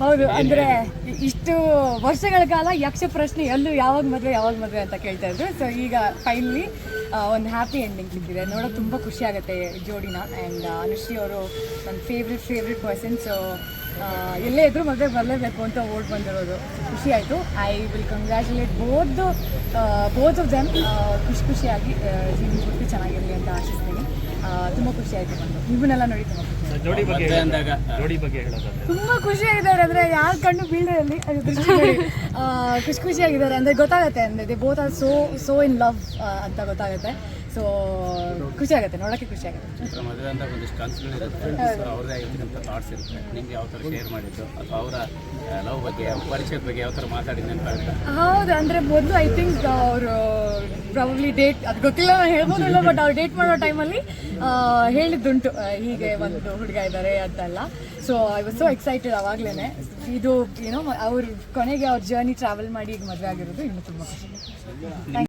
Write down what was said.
ಹೌದು ಅಂದ್ರೆ ಇಷ್ಟು ವರ್ಷಗಳ ಕಾಲ ಯಕ್ಷ ಪ್ರಶ್ನೆ ಎಲ್ಲೂ ಯಾವಾಗ ಮದುವೆ ಯಾವಾಗ ಮದುವೆ ಅಂತ ಕೇಳ್ತಾ ಇದ್ರು. ಸೊ ಈಗ ಫೈನಲಿ ಒಂದು ಹ್ಯಾಪಿ ಎಂಡಿಂಗ್ ಸಿಕ್ಕಿದೆ. ನೋಡೋಕೆ ತುಂಬ ಖುಷಿ ಆಗುತ್ತೆ ಜೋಡಿನ. ಆ್ಯಂಡ್ ಅನುಶ್ರೀ ಅವರು ನನ್ನ ಫೇವ್ರೆಟ್ ಫೇವ್ರೆಟ್ ಪರ್ಸನ್ ಸೊ ಎಲ್ಲೇ ಇದ್ರೂ ಮದುವೆ ಬರಲೇಬೇಕು ಅಂತ ಓಡ್ ಬಂದಿರೋದು. ಖುಷಿ ಆಯಿತು. I will congratulate both both of them ಖುಷಿ ಖುಷಿಯಾಗಿ ಜೀವನ ಆಶಿಸ್ತೀನಿ ತುಂಬ ಖುಷಿ ಆಯ್ತು ಬಂದು. ಇವನ್ನೆಲ್ಲ ನೋಡಿ ತುಂಬ ಖುಷಿ ಆಯ್ತು. ಜೋಡಿ ಬಗ್ಗೆ ಅಂದಾಗ ಜೋಡಿ ಬಗ್ಗೆ ಹೇಳೋದಾದ್ರೆ. ತುಂಬಾ ಖುಷಿಯಾಗಿದ್ದಾರೆ ಅಂದ್ರೆ ಯಾರ ಕಣ್ಣು ಬೀಳರಲ್ಲಿ ಅದು. ಆ, ಖುಷಿ ಖುಷಿಯಾಗಿದ್ದಾರೆ ಅಂದ್ರೆ ಗೊತ್ತಾಗುತ್ತೆ ಅಂದ್ರೆ they both are so so in love ಅಂತ ಗೊತ್ತಾಗುತ್ತೆ. ಸೊ ಖುಷಿ ಆಗುತ್ತೆ ನೋಡಕ್ಕೆ ಖುಷಿ ಆಗುತ್ತೆ. ಒಂಥರ ಮದುವೆ ಅಂದಾಗ ಒಂದಿಷ್ಟು ಕನಸುಗಳು ಇರುತ್ತೆ. ಸೊ ಅವ್ರದ್ದೇ ಆಗಿರ್ತಕ್ಕಂಥ ಥಾಟ್ಸ್ ಇರುತ್ತೆ. ನಿಮ್ಗೆ ಯಾವ ಥರ ಶೇರ್ ಮಾಡಿದ್ದು? ಅಥವಾ ಅವರ ಲವ್ ಬಗ್ಗೆ ಪರಿಚಯದ ಬಗ್ಗೆ ಯಾವ ಥರ ಮಾತಾಡಿ ನೆನಪಾಗುತ್ತೆ ಹೌದು ಅಂದ್ರೆ ಮೊದಲು ಐ ಥಿಂಕ್ ಅವರು ಪ್ರಾಬಬ್ಲಿ ಡೇಟ್ ಅದು ಗೊತ್ತಿಲ್ಲ ನಾನು ಹೇಳ್ಬೋದಿಲ್ಲ ಬಟ್ ಅವ್ರು ಡೇಟ್ ಮಾಡೋ ಟೈಮಲ್ಲಿ ಹೇಳಿದ್ದುಂಟು. ಹೀಗೆ ಒಂದು ಹುಡುಗ ಇದ್ದಾರೆ ಅಂತೆಲ್ಲ. So I was so excited ಅವಾಗಲೇ ಇದು ಏನೋ ಅವ್ರ ಕೊನೆಗೆ ಅವ್ರ ಜರ್ನಿ ಟ್ರಾವೆಲ್ ಮಾಡಿ ಈಗ ಮದುವೆ ಆಗಿರೋದು ಇನ್ನು ತುಂಬ ಖುಷಿ.